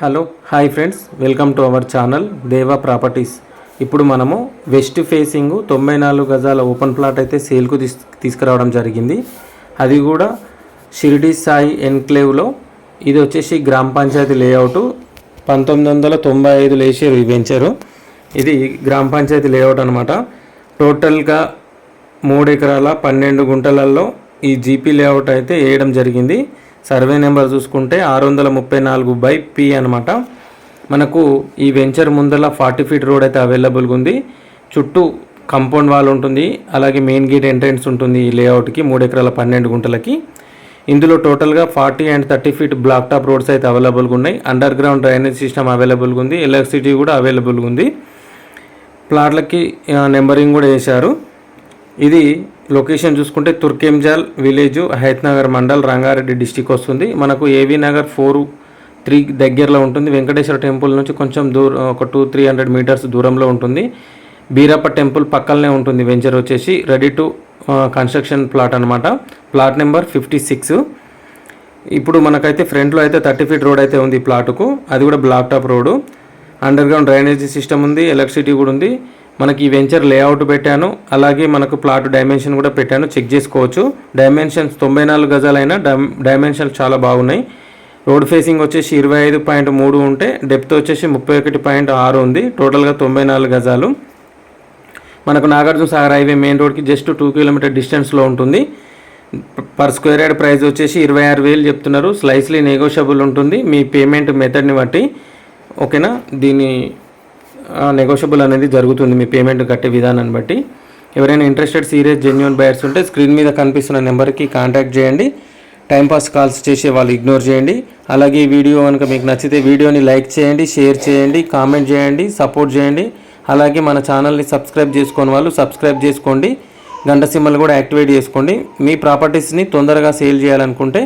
Hello hi friends. Welcome to our channel Deva properties. ఇప్పుడు మనము west facing తొంభై నాలుగు గజాల ఓపెన్ ప్లాట్ అయితే సేల్కు తీస్ తీసుకురావడం జరిగింది. అది కూడా షిరిడి సాయి ఎన్క్లేవ్లో. ఇది వచ్చేసి గ్రామ పంచాయతీ లేఅవుట్. పంతొమ్మిది వందల తొంభై ఐదు లేచారు ఈ వెంచరు. ఇది గ్రామ పంచాయతీ లేఅవుట్ అనమాట టోటల్గా మూడు ఎకరాల పన్నెండు గుంటలలో ఈ జీపీ లేఅవుట్ అయితే వేయడం జరిగింది. సర్వే నెంబర్ చూసుకుంటే ఆరు వందల ముప్పై నాలుగు బై పి అనమాట మనకు ఈ వెంచర్ ముందల ఫార్టీ ఫీట్ రోడ్ అయితే అవైలబుల్గా ఉంది. చుట్టూ కంపౌండ్ వాల్ ఉంటుంది. అలాగే మెయిన్ గేట్ ఎంట్రెన్స్ ఉంటుంది ఈ లేఅవుట్కి మూడు ఎకరాల పన్నెండు గుంటలకి. ఇందులో టోటల్గా forty and thirty feet black top roads అయితే అవైలబుల్గా ఉన్నాయి. అండర్ గ్రౌండ్ డ్రైనేజ్ సిస్టమ్ అవైలబుల్గా ఉంది. ఎలక్ట్రిసిటీ కూడా అవైలబుల్గా ఉంది. ప్లాట్లకి నెంబరింగ్ కూడా వేశారు ఇది లొకేషన్ చూసుకుంటే తుర్కెంజాల్ విలేజ్ హైత్నగర్ మండల్ రంగారెడ్డి డిస్టిక్ వస్తుంది. మనకు ఏవీ నగర్ ఫోర్ త్రీ దగ్గరలో ఉంటుంది. వెంకటేశ్వర టెంపుల్ నుంచి కొంచెం దూరం ఒక టూ త్రీ హండ్రెడ్ మీటర్స్ దూరంలో ఉంటుంది. బీరప్ప టెంపుల్ పక్కనే ఉంటుంది. వెంచర్ వచ్చేసి రెడీ టు కన్స్ట్రక్షన్ ప్లాట్ అనమాట ప్లాట్ నెంబర్ ఫిఫ్టీ సిక్స్. ఇప్పుడు మనకైతే ఫ్రంట్లో అయితే థర్టీ ఫీట్ రోడ్ అయితే ఉంది ప్లాట్కు. అది కూడా black top road under ground drainage system ఉంది. ఎలక్ట్రిసిటీ కూడా ఉంది. మనకి ఈ వెంచర్ లేఅవుట్ పెట్టాను అలాగే మనకు ప్లాట్ డైమెన్షన్ కూడా పెట్టాను. చెక్ చేసుకోవచ్చు. డైమెన్షన్స్ తొంభై నాలుగు గజాలైన డైమెన్షన్స్ చాలా బాగున్నాయి. రోడ్ ఫేసింగ్ వచ్చేసి ఇరవై ఐదు పాయింట్ మూడు ఉంటే డెప్త్ వచ్చేసి ముప్పై ఒకటి పాయింట్ ఆరు ఉంది. టోటల్గా తొంభై నాలుగు గజాలు. మనకు నాగార్జున సాగర్ హైవే మెయిన్ రోడ్కి జస్ట్ టూ కిలోమీటర్ డిస్టెన్స్లో ఉంటుంది. పర్ స్క్వేర్ యార్డ్ ప్రైస్ వచ్చేసి ఇరవై ఆరు వేలు చెప్తున్నారు. స్లైస్లీ నెగోషియబుల్ ఉంటుంది. మీ పేమెంట్ మెథడ్ని బట్టి. ఓకేనా దీని నెగోషియబుల్ అనేది జరుగుతుంది మీ పేమెంట్ కట్టే విధానాన్ని బట్టి. ఎవరైనా ఇంట్రెస్టెడ్ సీరియస్ జెన్యున్ బయర్స్ ఉంటే స్క్రీన్ మీద కనిపిస్తున్న నెంబర్కి కాంటాక్ట్ చేయండి. టైంపాస్ కాల్స్ చేసే వాళ్ళు ఇగ్నోర్ చేయండి. అలాగే ఈ వీడియో కనుక మీకు నచ్చితే వీడియోని లైక్ చేయండి షేర్ చేయండి కామెంట్ చేయండి సపోర్ట్ చేయండి. అలాగే మన ఛానల్ని సబ్స్క్రైబ్ చేసుకోని వాళ్ళు సబ్స్క్రైబ్ చేసుకోండి. గంట సిమ్మలు కూడా యాక్టివేట్ చేసుకోండి. మీ ప్రాపర్టీస్ని తొందరగా సేల్ చేయాలనుకుంటే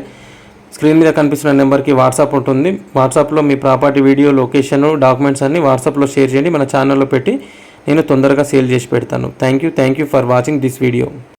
స్క్రీన్ మీద కనిపిస్తున్న నెంబర్కి వాట్సాప్ ఉంటుంది. వాట్సాప్లో మీ ప్రాపర్టీ వీడియో లొకేషన్ డాక్యుమెంట్స్ అన్ని వాట్సాప్లో షేర్ చేయండి. మన ఛానల్లో పెట్టి నేను తొందరగా సేల్ చేసి పెడతాను. Thank you thank you for watching this video.